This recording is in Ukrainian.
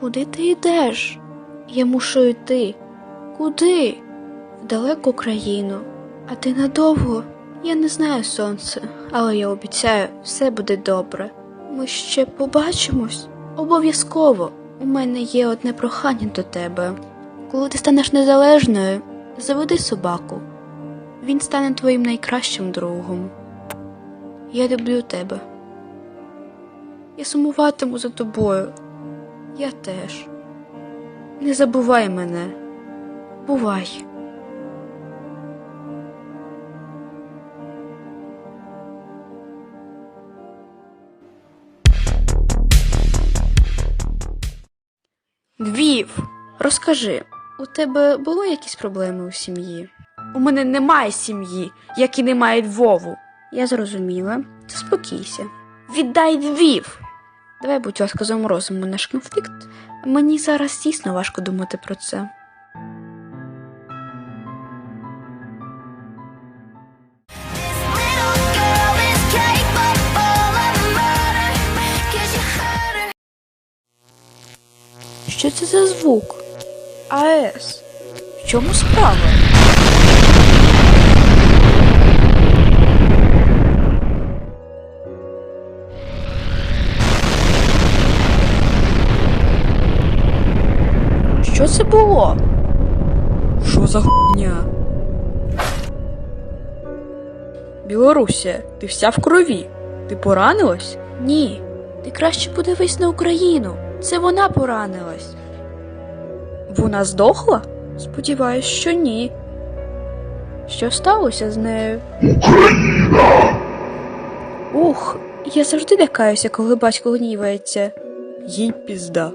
Куди ти йдеш? Я мушу йти. Куди? В далеку країну. А ти надовго? Я не знаю сонце, але я обіцяю, все буде добре. Ми ще побачимось. Обов'язково. У мене є одне прохання до тебе. Коли ти станеш незалежною, заведи собаку. Він стане твоїм найкращим другом. Я люблю тебе. Я сумуватиму за тобою. Я теж. Не забувай мене. Бувай. Львів, розкажи, у тебе було якісь проблеми у сім'ї? У мене немає сім'ї, як і немає Львову. Я зрозуміла. Заспокійся. Віддай Львів. Давай, будь ласка, заморозимо наш конфлікт. Мені зараз дійсно важко думати про це. Що це за звук? АЕС. В чому справа? Що це було? Що за хуйня? Білорусія, ти вся в крові. Ти поранилась? Ні. Ти краще подивись на Україну. Це вона поранилась. Вона здохла? Сподіваюсь, що ні. Що сталося з нею? Україна! Ух, я завжди лякаюся, коли батько гнівається. Їй пізда.